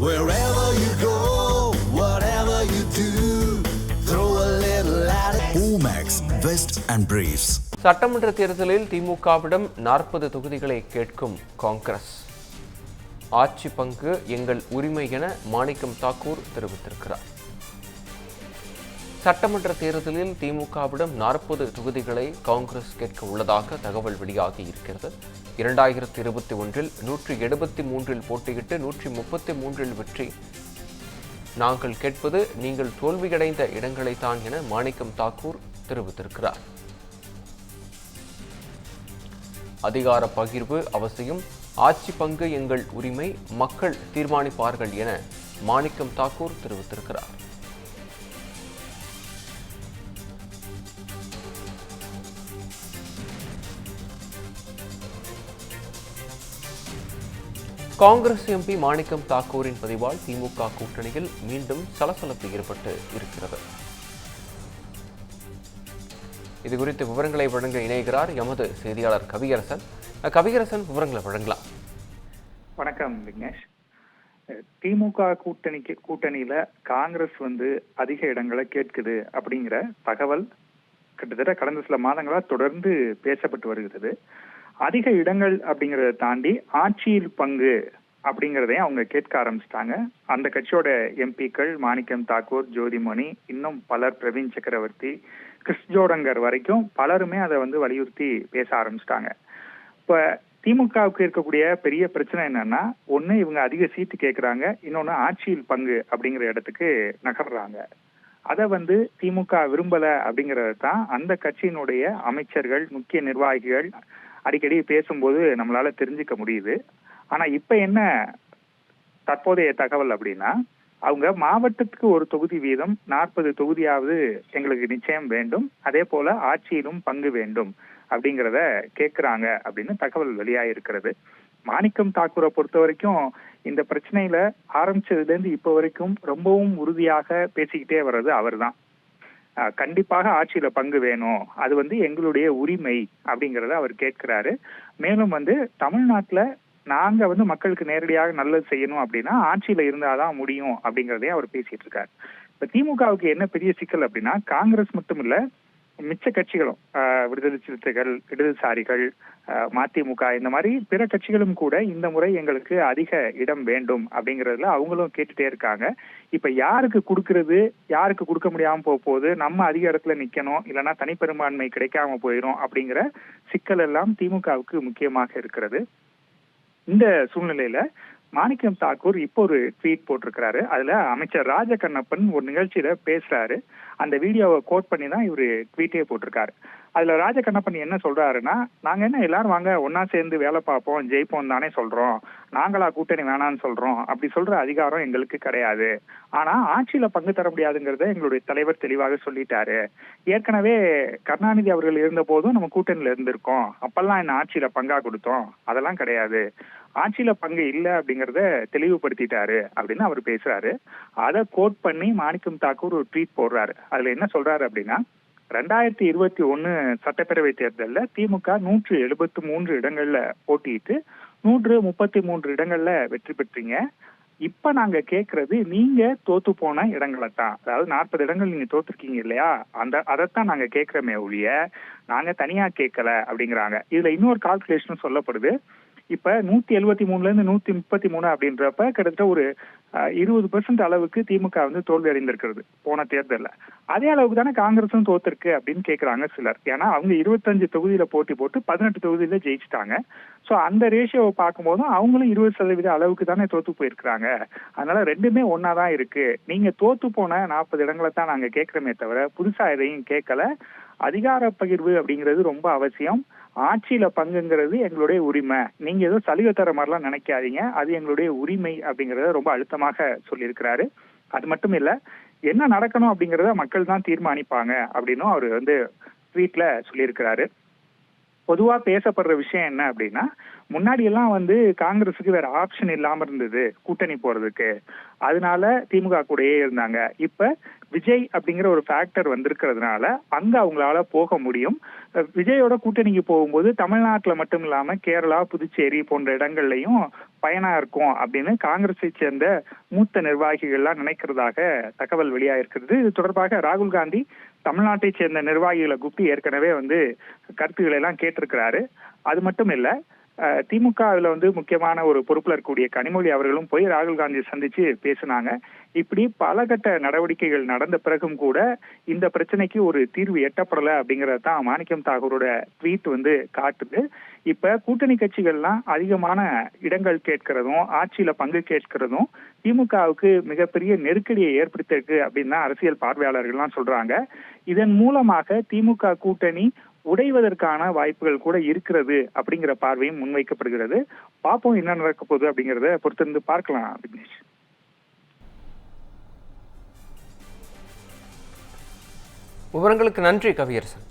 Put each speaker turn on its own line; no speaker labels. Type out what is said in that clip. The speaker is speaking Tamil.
Wherever you go, whatever you do, throw a little at it. Omax, Vest and Briefs.
சட்டமன்ற தேர்தலில் திமுகவிடம் நாற்பது தொகுதிகளை கேட்கும் காங்கிரஸ் ஆட்சி பங்கு எங்கள் உரிமை என மாணிக்கம் தாக்கூர் தெரிவித்திருக்கிறார் சட்டமன்ற தேர்தலில் திமுகவிடம் நாற்பது தொகுதிகளை காங்கிரஸ் கேட்க உள்ளதாக தகவல் வெளியாகி இருக்கிறது. இரண்டாயிரத்தி இருபத்தி ஒன்றில் நூற்றி எழுபத்தி மூன்றில் போட்டியிட்டு நூற்றி முப்பத்தி மூன்றில் வெற்றி. நாங்கள் கேட்பது நீங்கள் தோல்வியடைந்த இடங்களைத்தான் என மாணிக்கம் தாக்கூர் தெரிவித்திருக்கிறார். அதிகார பகிர்வு அவசியம். ஆட்சி பங்கு எங்கள் உரிமை. மக்கள் தீர்மானிப்பார்கள் என மாணிக்கம் தாக்கூர் தெரிவித்திருக்கிறார். காங்கிரஸ் எம்பி மாணிக்கம் தாக்கூரின் பதிவால் திமுக கூட்டணியில் மீண்டும் சலசலப்பு ஏற்பட்டு இருக்கிறது. இது குறித்து விவரங்களை வழங்க இணைகிறார் எமது செய்தியாளர் கவியரசன். கவியரசன் விவரங்களை வழங்கலாம்.
வணக்கம் விக்னேஷ். திமுக கூட்டணிக்கு கூட்டணியில காங்கிரஸ் வந்து அதிக இடங்களை கேட்குது அப்படிங்கிற தகவல் கிட்டத்தட்ட கடந்த சில மாதங்களா தொடர்ந்து பேசப்பட்டு வருகிறது. அதிக இடங்கள் அப்படிங்கறத தாண்டி ஆட்சியில் பங்கு அப்படிங்கிறதையும் அவங்க கேட்க ஆரம்பிச்சிட்டாங்க. அந்த கட்சியோட எம்பிக்கள் மாணிக்கம் தாக்கூர் ஜோதிமணி இன்னும் பலர் பிரவீன் சக்கரவர்த்தி கிறிஸ் ஜோடங்கர் வரைக்கும் பலருமே அதை வந்து வலியுறுத்தி பேச ஆரம்பிச்சிட்டாங்க. இப்ப திமுகவுக்கு இருக்கக்கூடிய பெரிய பிரச்சனை என்னன்னா ஒண்ணு இவங்க அதிக சீட்டு கேட்குறாங்க இன்னொன்னு ஆட்சியில் பங்கு அப்படிங்கிற இடத்துக்கு நகர்றாங்க. அதை வந்து திமுக விரும்பல அப்படிங்கறது தான் அந்த கட்சியினுடைய அமைச்சர்கள் முக்கிய நிர்வாகிகள் அடிக்கடி பேசும்போது நம்மளால தெரிஞ்சுக்க முடியுது. ஆனா இப்ப என்ன தற்போதைய தகவல் அப்படின்னா அவங்க மாவட்டத்துக்கு ஒரு தொகுதி வீதம் நாற்பது தொகுதியாவது எங்களுக்கு நிச்சயம் வேண்டும். அதே போல ஆட்சியிலும் பங்கு வேண்டும் அப்படிங்கிறத கேட்கிறாங்க அப்படின்னு தகவல் வெளியாயிருக்கிறது. மாணிக்கம் தாக்கூரை பொறுத்த வரைக்கும் இந்த பிரச்சனையில ஆரம்பிச்சதுல இருந்து இப்ப வரைக்கும் ரொம்பவும் உறுதியாக பேசிக்கிட்டே வர்றது அவர்தான். கண்டிப்பாக ஆட்சியில பங்கு வேணும். அது வந்து எங்களுடைய உரிமை அப்படிங்கறத அவர் கேட்கிறாரு. மேலும் வந்து தமிழ்நாட்டுல நாங்க வந்து மக்களுக்கு நேரடியாக நல்லது செய்யணும் அப்படின்னா ஆட்சியில இருந்தாதான் முடியும் அப்படிங்கறதையும் அவர் பேசிட்டு இருக்காரு. இப்ப திமுகவுக்கு என்ன பெரிய சிக்கல் அப்படின்னா காங்கிரஸ் மட்டும் இல்ல மிச்ச கட்சிகளும் விடுதலை சிறுத்தைகள் இடதுசாரிகள் மதிமுக இந்த மாதிரி பிற கட்சிகளும் கூட இந்த முறை எங்களுக்கு அதிக இடம் வேண்டும் அப்படிங்கறதுல அவங்களும் கேட்டுட்டே இருக்காங்க. இப்ப யாருக்கு கொடுக்கறது யாருக்கு கொடுக்க முடியாம போக போகுது நம்ம அதிக இடத்துல நிக்கணும் இல்லைன்னா தனிப்பெரும்பான்மை கிடைக்காம போயிடும் அப்படிங்கிற சிக்கல் எல்லாம் திமுகவுக்கு முக்கியமாக இருக்கிறது. இந்த சூழ்நிலையில மாணிக்கம் தாக்கூர் இப்போ ஒரு ட்வீட் போட்டிருக்கிறாரு. அதுல அமைச்சர் ராஜகண்ணப்பன் ஒரு நிகழ்ச்சியில பேசுறாரு. அந்த வீடியோவை கோட் பண்ணி தான் இவரு ட்வீட்டே போட்டிருக்காரு. அதுல ராஜகண்ணப்பன் என்ன சொல்றாருன்னா நாங்க என்ன எல்லாரும் வாங்க ஒன்னா சேர்ந்து வேலை பார்ப்போம் ஜெயிப்போம் தானே சொல்றோம். நாங்களா கூட்டணி வேணாம்னு சொல்றோம். அப்படி சொல்ற அதிகாரம் எங்களுக்கு கிடையாது. ஆனா ஆட்சியில பங்கு தர முடியாதுங்கிறத எங்களுடைய தலைவர் தெளிவாக சொல்லிட்டாரு. ஏற்கனவே கருணாநிதி அவர்கள் இருந்த போதும் நம்ம கூட்டணியில இருந்திருக்கோம். அப்பெல்லாம் என்ன ஆட்சியில பங்கா கொடுத்தோம்? அதெல்லாம் கிடையாது. ஆட்சியில பங்கு இல்ல அப்படிங்கறத தெளிவுபடுத்திட்டாரு அப்படின்னு அவர் பேசுறாரு. அதை கோட் பண்ணி மாணிக்கம் தாக்கூர் ஒரு ட்வீட் போடுறாரு. அதுல என்ன சொல்றாரு அப்படின்னா ரெண்டாயிரத்தி இருபத்தி ஒன்னு சட்டப்பேரவை தேர்தலில் திமுக நூற்று எழுபத்தி மூன்று இடங்கள்ல போட்டியிட்டு நூற்று முப்பத்தி மூன்று இடங்கள்ல வெற்றி பெற்றீங்க. இப்ப நாங்க கேக்குறது நீங்க தோத்து போன இடங்களை தான் அதாவது நாற்பது இடங்கள் நீங்க தோத்துருக்கீங்க இல்லையா? அந்த அதைத்தான் நாங்க கேட்கிறோமே ஒழிய நாங்க தனியா கேட்கல அப்படிங்கிறாங்க. இதுல இன்னொரு கால்குலேஷன் சொல்லப்படுது. இப்ப நூத்தி எழுபத்தி மூணுல இருந்து நூத்தி முப்பத்தி மூணு அப்படின்றப்ப கிட்டத்தட்ட ஒரு இருபது பெர்சன்ட் அளவுக்கு திமுக வந்து தோல்வி அடைந்திருக்கிறது போன தேர்தலில். அதே அளவுக்கு தானே காங்கிரஸும் தோத்திருக்கு அப்படின்னு கேட்குறாங்க சிலர். ஏன்னா அவங்க இருபத்தஞ்சு தொகுதியில போட்டி போட்டு பதினெட்டு தொகுதியில ஜெயிச்சிட்டாங்க. ஸோ அந்த ரேஷியோவை பார்க்கும்போதும் அவங்களும் இருபது சதவீத அளவுக்கு தானே தோத்து போயிருக்கிறாங்க. அதனால ரெண்டுமே ஒன்னா தான் இருக்கு. நீங்க தோத்து போன நாற்பது இடங்களை தான் நாங்க கேட்கிறோமே தவிர புதுசா எதையும் கேட்கல. அதிகார பகிர்வு அப்படிங்கிறது ரொம்ப அவசியம். ஆட்சியில பங்குங்கிறது எங்களுடைய உரிமை. நீங்க ஏதோ சலுகை தர மாதிரிலாம் நினைக்காதீங்க. அது எங்களுடைய உரிமை அப்படிங்கறத ரொம்ப அழுத்தமாக சொல்லியிருக்கிறாரு. அது மட்டும் இல்ல என்ன நடக்கணும் அப்படிங்கறத மக்கள் தான் தீர்மானிப்பாங்க அப்படின்னும் அவர் வந்து ட்வீட்ல சொல்லியிருக்கிறாரு. பொதுவா பேசப்படுற விஷயம் என்ன அப்படின்னா முன்னாடி எல்லாம் வந்து காங்கிரஸுக்கு வேற ஆப்ஷன் இல்லாம இருந்தது கூட்டணி போறதுக்கு. அதனால திமுக கூடயே இருந்தாங்க. இப்ப விஜய் அப்படிங்கிற ஒரு ஃபேக்டர் வந்திருக்கிறதுனால அங்க அவங்களால போக முடியும். விஜயோட கூட்டணிக்கு போகும்போது தமிழ்நாட்டுல மட்டும் இல்லாம கேரளா புதுச்சேரி போன்ற இடங்கள்லயும் பயனா இருக்கும் அப்படின்னு காங்கிரஸை சேர்ந்த மூத்த நிர்வாகிகள்லாம் நினைக்கிறதாக தகவல் வெளியாயிருக்கிறது. இது தொடர்பாக ராகுல் காந்தி தமிழ்நாட்டை சேர்ந்த நிர்வாகிகளை கூப்பிட்டு ஏற்கனவே வந்து கருத்துக்களை எல்லாம் கேட்டிருக்கிறாரு. அது மட்டும் இல்ல திமுகவில் வந்து முக்கியமான ஒரு பொறுப்பில் இருக்கக்கூடிய கனிமொழி அவர்களும் போய் ராகுல் காந்தியை சந்திச்சு பேசினாங்க. இப்படி பலகட்ட நடவடிக்கைகள் நடந்த பிறகும் கூட இந்த பிரச்சனைக்கு ஒரு தீர்வு எட்டப்படலை அப்படிங்கறது தான் மாணிக்கம் தாகூரோட ட்வீட் வந்து காட்டுது. இப்ப கூட்டணி கட்சிகள்லாம் அதிகமான இடங்கள் கேட்கிறதும் ஆட்சியில பங்கு கேட்கிறதும் திமுகவுக்கு மிகப்பெரிய நெருக்கடியை ஏற்படுத்தியிருக்கு அப்படின்னு தான் அரசியல் பார்வையாளர்கள்லாம் சொல்றாங்க. இதன் மூலமாக திமுக கூட்டணி உடைவதற்கான வாய்ப்புகள் கூட இருக்கிறது அப்படிங்கிற பார்வையும் முன்வைக்கப்படுகிறது. பார்ப்போம் என்ன நடக்க போகுது அப்படிங்கறத பொறுத்திருந்து பார்க்கலாம் விக்னேஷ்.
விவரங்களுக்கு நன்றி கவியரசன்.